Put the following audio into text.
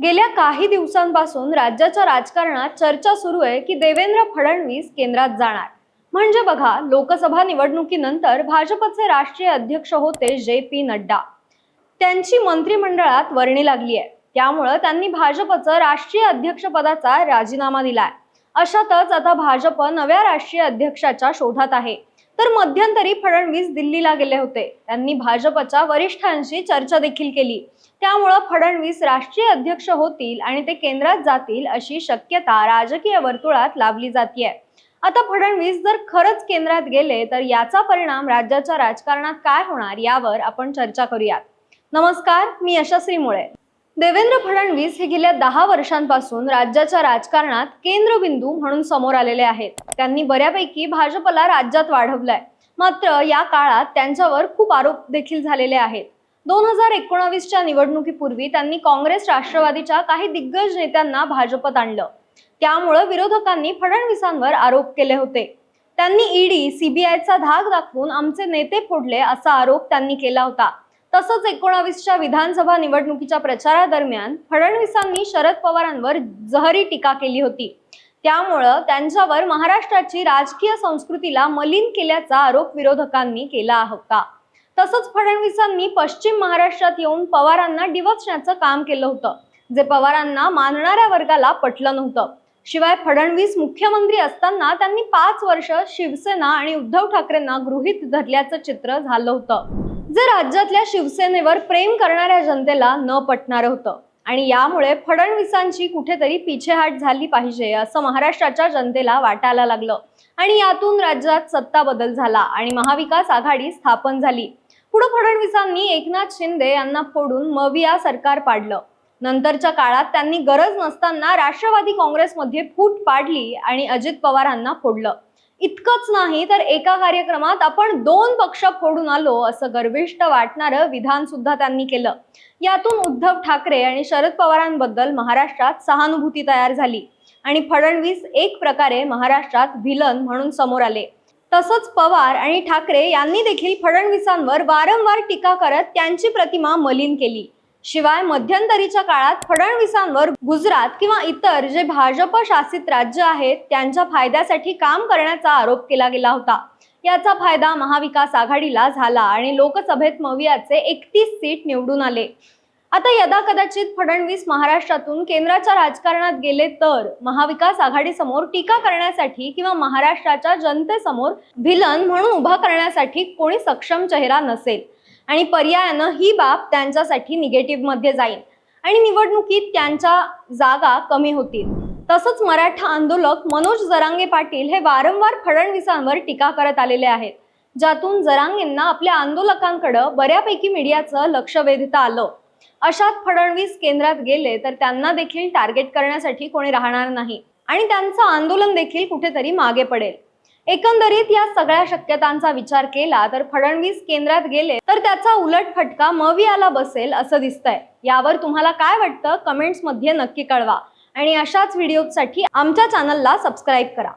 गेल्या काही दिवसांपासून राज्याच्या राजकारणात चर्चा सुरू आहे की देवेंद्र फडणवीस केंद्रात जाणार. म्हणजे बघा लोकसभा निवडणुकीनंतर भाजपचे राष्ट्रीय अध्यक्ष होते जे पी नड्डा. त्यांची मंत्रिमंडळात वर्णी लागली आहे. त्यामुळं त्यांनी भाजपचं राष्ट्रीय अध्यक्षपदाचा राजीनामा दिलाय. अशातच आता भाजप नव्या राष्ट्रीय अध्यक्षाच्या शोधात आहे. तर मध्यंतरी फडणवीस दिल्लीला गेले होते. त्यांनी भाजपच्या वरिष्ठांशी चर्चा देखील केली. त्यामुळं फडणवीस राष्ट्रीय अध्यक्ष होतील आणि ते केंद्रात जातील अशी शक्यता राजकीय वर्तुळात लावली जाते आता फडणवीस जर खरंच केंद्रात गेले तर याचा परिणाम राज्याच्या राजकारणात काय होणार यावर आपण चर्चा करूयात. नमस्कार मी यशस्वी मुळे. देवेंद्र फडणवीस हे गेल्या दहा वर्षांपासून राज्याच्या राजकारणात केंद्रबिंदू म्हणून समोर आलेले आहेत. त्यांनी बऱ्यापैकी भाजपला राज्यात वाढवलंय. मात्र या काळात त्यांच्यावर खूप आरोप देखील झालेले आहेत. दोन हजार एकोणावीसच्या निवडणुकीपूर्वी त्यांनी काँग्रेस राष्ट्रवादीच्या काही दिग्गज नेत्यांना भाजपत आणलं. त्यामुळं विरोधकांनी फडणवीसांवर आरोप केले होते. त्यांनी ईडी सीबीआयचा धाक दाखवून आमचे नेते फोडले असा आरोप त्यांनी केला होता. तसंच एकोणावीसच्या विधानसभा निवडणुकीच्या प्रचारादरम्यान फडणवीसांनी शरद पवारांवर जहरी टीका केली होती. त्यामुळं त्यांच्यावर महाराष्ट्राची राजकीय संस्कृतीला मलिन केल्याचा आरोप विरोधकांनी केला होता. तसंच फडणवीसांनी पश्चिम महाराष्ट्रात येऊन पवारांना डिवचण्याचं काम केलं होतं जे पवारांना मानणाऱ्या वर्गाला पटलं नव्हतं. शिवाय फडणवीस मुख्यमंत्री असताना त्यांनी पाच वर्ष शिवसेना आणि उद्धव ठाकरेंना गृहीत धरल्याचं चित्र झालं होतं. जे राज्यातल्या शिवसेनेवर प्रेम करणाऱ्या जनतेला न पटणारं होतं. आणि यामुळे फडणवीसांची कुठेतरी पिछेहाट झाली पाहिजे असं महाराष्ट्राच्या जनतेला वाटायला लागलं. आणि यातून राज्यात सत्ता बदल झाला आणि महाविकास आघाडी स्थापन झाली. पुढे फडणवीसांनी एकनाथ शिंदे यांना फोडून मविया सरकार पाडलं. नंतरच्या काळात त्यांनी गरज नसताना राष्ट्रवादी काँग्रेसमध्ये फूट पाडली आणि अजित पवारांना फोडलं. इतकंच नाही तर एका कार्यक्रमात आपण दोन पक्ष फोडून आलो असं गर्विष्ट वाटणारं विधान सुद्धा त्यांनी केलं. यातून उद्धव ठाकरे आणि शरद पवारांबद्दल महाराष्ट्रात सहानुभूती तयार झाली आणि फडणवीस एक प्रकारे महाराष्ट्रात व्हिलन म्हणून समोर आले. तसंच पवार आणि ठाकरे यांनी देखील फडणवीसांवर वारंवार टीका करत त्यांची प्रतिमा मलिन केली. शिवाय मध्यंतरीच्या काळात फडणवीसांवर गुजरात किंवा इतर जे भाजप शासित राज्य आहेत त्यांच्या फायद्यासाठी काम करण्याचा आरोप केला गेला होता. याचा फायदा महाविकास आघाडीला झाला आणि लोकसभेत मवियाचे एकतीस सीट निवडून आले. आता यदा कदाचित फडणवीस महाराष्ट्रातून केंद्राच्या राजकारणात गेले तर महाविकास आघाडीसमोर टीका करण्यासाठी किंवा महाराष्ट्राच्या जनतेसमोर भिलन म्हणून उभा करण्यासाठी कोणी सक्षम चेहरा नसेल. आणि पर्यायानं ही बाब त्यांच्यासाठी निगेटिव्हमध्ये जाईल. आणि निवडणुकीत त्यांच्या जागा कमी होतील. तसंच मराठा आंदोलक मनोज जरांगे पाटील हे वारंवार फडणवीसांवर टीका करत आलेले आहेत. ज्यातून जरांगेंना आपल्या आंदोलकांकडं बऱ्यापैकी मीडियाचं लक्ष वेधता आलं. अशात फडणवीस केंद्रात गेले तर त्यांना देखील टार्गेट करण्यासाठी कोणी राहणार नाही. आणि त्यांचं आंदोलन देखील कुठेतरी मागे पडेल. एकंदरीत या सगळ्या शक्यतांचा विचार केला तर फडणवीस केंद्रात गेले तर त्याचा उलट फटका मवियाला बसेल असं दिसतंय. यावर तुम्हाला काय वाटतं? कमेंट्समध्ये नक्की कळवा. आणि अशाच व्हिडिओसाठी आमच्या चॅनलला सबस्क्राईब करा.